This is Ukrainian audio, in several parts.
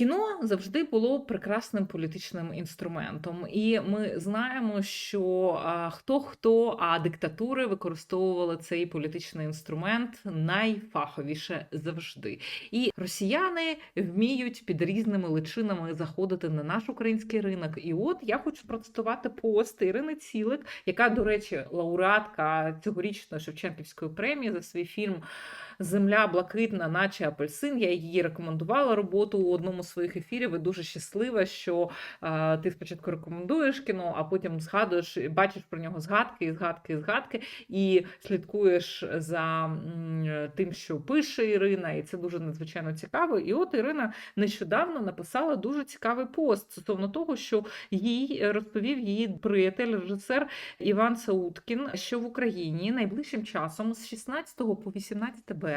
Кіно завжди було прекрасним політичним інструментом, і ми знаємо, що хто хто, а диктатури використовували цей політичний інструмент найфаховіше завжди. І росіяни вміють під різними личинами заходити на наш український ринок. І от я хочу процитувати пост Ірини Цілик, яка, до речі, лауреатка цьогорічної Шевченківської премії за свій фільм Земля блакитна, наче апельсин. Я її рекомендувала роботу у одному з своїх ефірів. І дуже щаслива, що е, ти спочатку рекомендуєш кіно, а потім згадуєш, бачиш про нього згадки, згадки, згадки, і слідкуєш за м, тим, що пише Ірина, і це дуже надзвичайно цікаво. І от Ірина нещодавно написала дуже цікавий пост стосовно того, що їй розповів її приятель, режисер Іван Сауткін, що в Україні найближчим часом з 16 по 18 березня,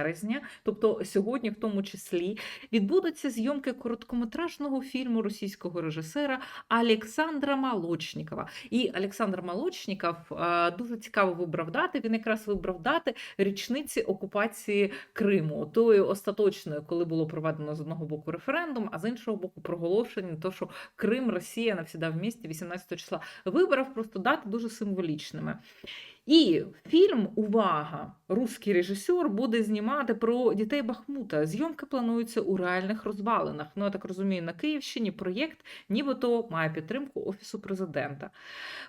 тобто сьогодні, в тому числі, відбудуться зйомки короткометражного фільму російського режисера Олександра Молочнікова. І Олександр Молочніков е, дуже цікаво вибрав дати. Він якраз вибрав дати річниці окупації Криму, тої остаточної, коли було проведено з одного боку референдум, а з іншого боку, проголошення, то що Крим, Росія навсіда в місті 18 числа. Вибрав просто дати дуже символічними. І фільм Увага! Руський режисер буде знімати про дітей Бахмута. Зйомки плануються у реальних розвалинах. Ну, я так розумію, на Київщині проєкт нібито має підтримку Офісу президента.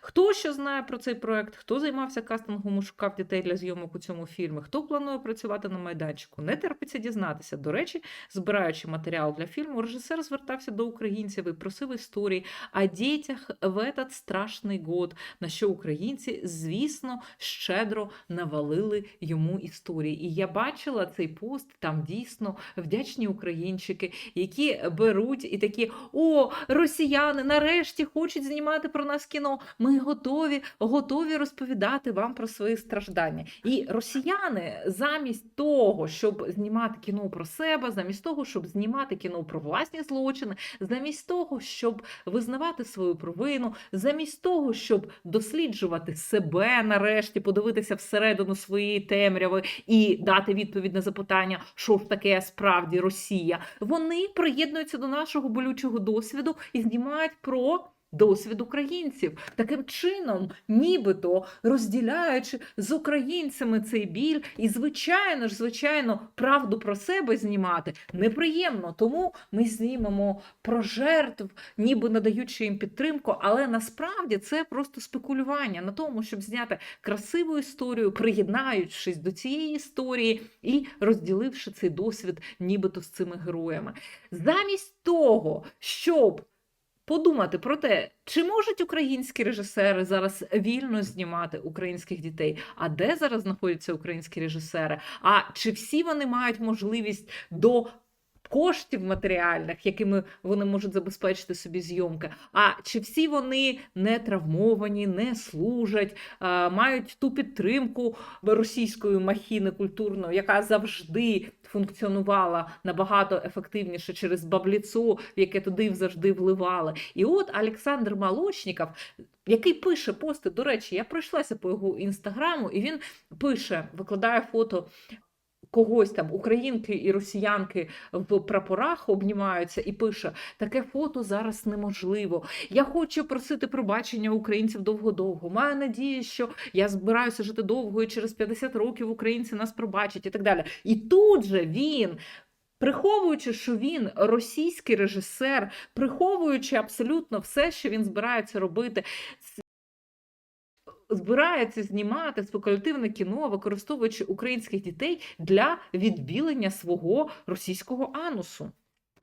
Хто що знає про цей проєкт, хто займався кастингом шукав дітей для зйомок у цьому фільмі, хто планує працювати на майданчику, не терпиться дізнатися. До речі, збираючи матеріал для фільму, режисер звертався до українців і просив історії о дітях в этот страшний год, на що українці, звісно, щедро навалили йому історії. І я бачила цей пост, там дійсно вдячні українчики, які беруть і такі: о, росіяни нарешті хочуть знімати про нас кіно. Ми готові, готові розповідати вам про свої страждання. І росіяни, замість того, щоб знімати кіно про себе, замість того, щоб знімати кіно про власні злочини, замість того, щоб визнавати свою провину, замість того, щоб досліджувати себе нарешті, подивитися всередину своєї темряви і дати відповідь на запитання, що ж таке справді Росія, вони приєднуються до нашого болючого досвіду і знімають про. Досвід українців таким чином, нібито розділяючи з українцями цей біль, і звичайно ж, звичайно, правду про себе знімати неприємно. Тому ми знімемо про жертв, ніби надаючи їм підтримку, але насправді це просто спекулювання на тому, щоб зняти красиву історію, приєднаючись до цієї історії і розділивши цей досвід, нібито з цими героями. Замість того, щоб подумати про те, чи можуть українські режисери зараз вільно знімати українських дітей, а де зараз знаходяться українські режисери? А чи всі вони мають можливість до коштів матеріальних, якими вони можуть забезпечити собі зйомки? А чи всі вони не травмовані, не служать, мають ту підтримку російської махіни культурної, яка завжди функціонувала набагато ефективніше через бабліцо, яке туди завжди вливали. І от Олександр Молочніков, який пише пости, до речі, я пройшлася по його інстаграму, і він пише, викладає фото. Когось там українки і росіянки в прапорах обнімаються і пише: таке фото зараз неможливо. Я хочу просити пробачення українців довго-довго. Маю надію, що я збираюся жити довго, і через 50 років українці нас пробачать і так далі. І тут же він. Приховуючи, що він російський режисер, приховуючи абсолютно все, що він збирається робити, збирається знімати спекулятивне кіно, використовуючи українських дітей для відбілення свого російського анусу.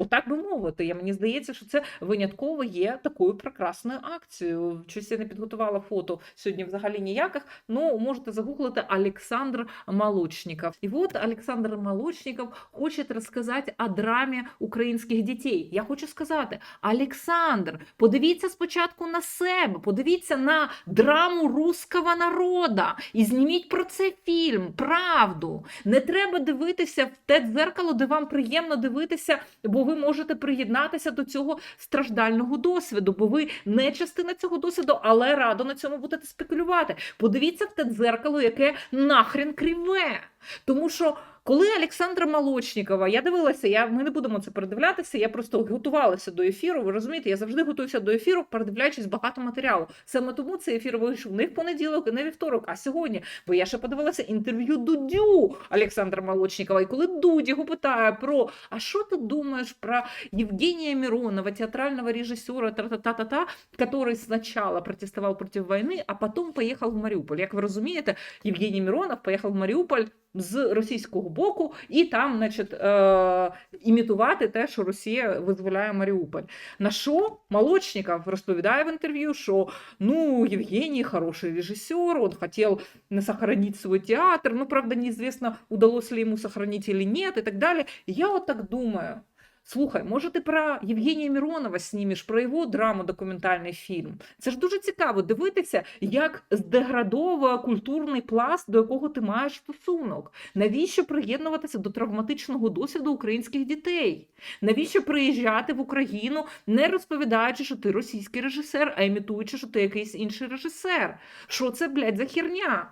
Отак би мовити, я мені здається, що це винятково є такою прекрасною акцією. Щось я не підготувала фото сьогодні взагалі ніяких. Ну можете загуглити Олександр Молочников. І от Олександр Молочников хоче розказати о драмі українських дітей. Я хочу сказати, Олександр, подивіться спочатку на себе, подивіться на драму руського народу і зніміть про це фільм. Правду. Не треба дивитися в те дзеркало, де вам приємно дивитися, бо ви можете приєднатися до цього страждального досвіду, бо ви не частина цього досвіду, але радо на цьому будете спекулювати. Подивіться в те дзеркало, яке нахрен криве. Тому що Коли Олександра Молочнікова, я дивилася, я, ми не будемо це передивлятися, я просто готувалася до ефіру. Ви розумієте, я завжди готуюся до ефіру, передивляючись багато матеріалу. Саме тому цей ефір вийшов не в понеділок, не вівторок, а сьогодні. Бо я ще подивилася інтерв'ю Дудю Олександра Молочнікова. І коли Дудь його питає про а що ти думаєш про Евгения Миронова, театрального режиссера, та-та-та-та, который сначала протестовал против войны, а потом поїхав в Маріуполь. Як ви розумієте, Євгеній Миронов поїхав в Маріуполь з російського боку і там, значить, е- імітувати те, що Росія визволяє Маріуполь. На що Молочников розповідає в інтерв'ю, що ну, Євгеній хороший режисер, он хотел сохранить свой театр, ну, правда, неизвестно, удалось ли ему сохранить или нет, и так далее. Я вот так думаю, Слухай, може, ти про Євгенія Міронова знімеш, про його драму документальний фільм. Це ж дуже цікаво дивитися, як здеградовує культурний пласт, до якого ти маєш стосунок. Навіщо приєднуватися до травматичного досвіду українських дітей? Навіщо приїжджати в Україну, не розповідаючи, що ти російський режисер, а імітуючи, що ти якийсь інший режисер? Що це, блядь, за херня?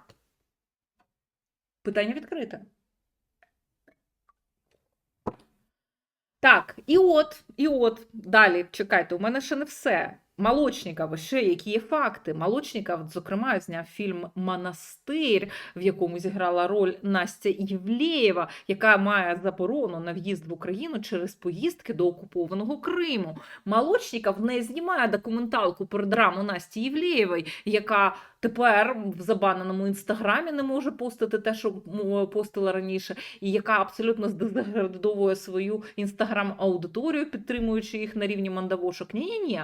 Питання відкрите. Так, і от, і от, далі, чекайте, у мене ще не все. Молочнікова, ще які є факти. Молочніков, зокрема, зняв фільм Монастир, в якому зіграла роль Настя Євлеєва, яка має заборону на в'їзд в Україну через поїздки до окупованого Криму. Молочніков не знімає документалку про драму Насті Євлеєвої, яка тепер в забаненому інстаграмі не може постити те, що постила раніше, і яка абсолютно здеградовує свою інстаграм-аудиторію, підтримуючи їх на рівні мандавошок. Ні-ні-ні.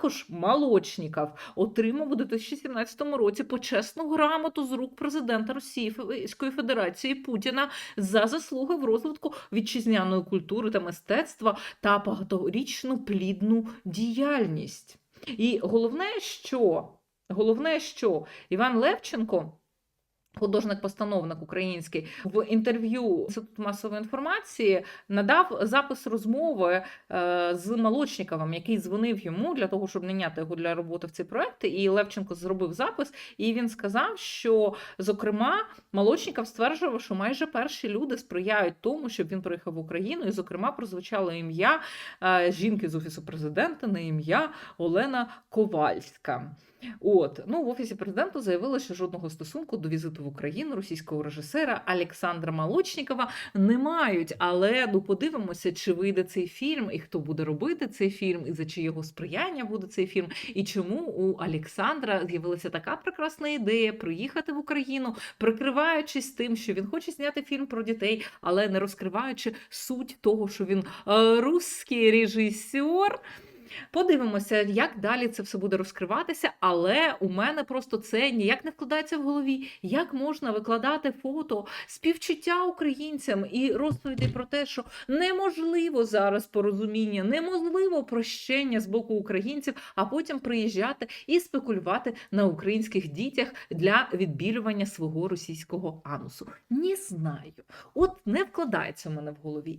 Також Молочніков отримав у 2017 році почесну грамоту з рук президента Російської Федерації Путіна за заслуги в розвитку вітчизняної культури та мистецтва та багаторічну плідну діяльність. І головне, що головне, що Іван Левченко. Художник-постановник український в інтерв'ю Інституту масової інформації надав запис розмови е, з Молочниковим, який дзвонив йому для того, щоб наняти його для роботи в цей проект. І Левченко зробив запис, і він сказав, що зокрема Молочников стверджував, що майже перші люди сприяють тому, щоб він приїхав в Україну. І, зокрема, прозвучало ім'я е, жінки з офісу президента на ім'я Олена Ковальська. От ну в офісі президента заявили, що жодного стосунку до візиту в Україну російського режисера Олександра Молочнікова не мають. Але ну подивимося, чи вийде цей фільм, і хто буде робити цей фільм, і за чиєго сприяння буде цей фільм, і чому у Олександра з'явилася така прекрасна ідея приїхати в Україну, прикриваючись тим, що він хоче зняти фільм про дітей, але не розкриваючи суть того, що він е, русський режисер. Подивимося, як далі це все буде розкриватися, але у мене просто це ніяк не вкладається в голові. Як можна викладати фото співчуття українцям і розповіді про те, що неможливо зараз порозуміння, неможливо прощення з боку українців, а потім приїжджати і спекулювати на українських дітях для відбілювання свого російського анусу. Не знаю. От не вкладається в мене в голові.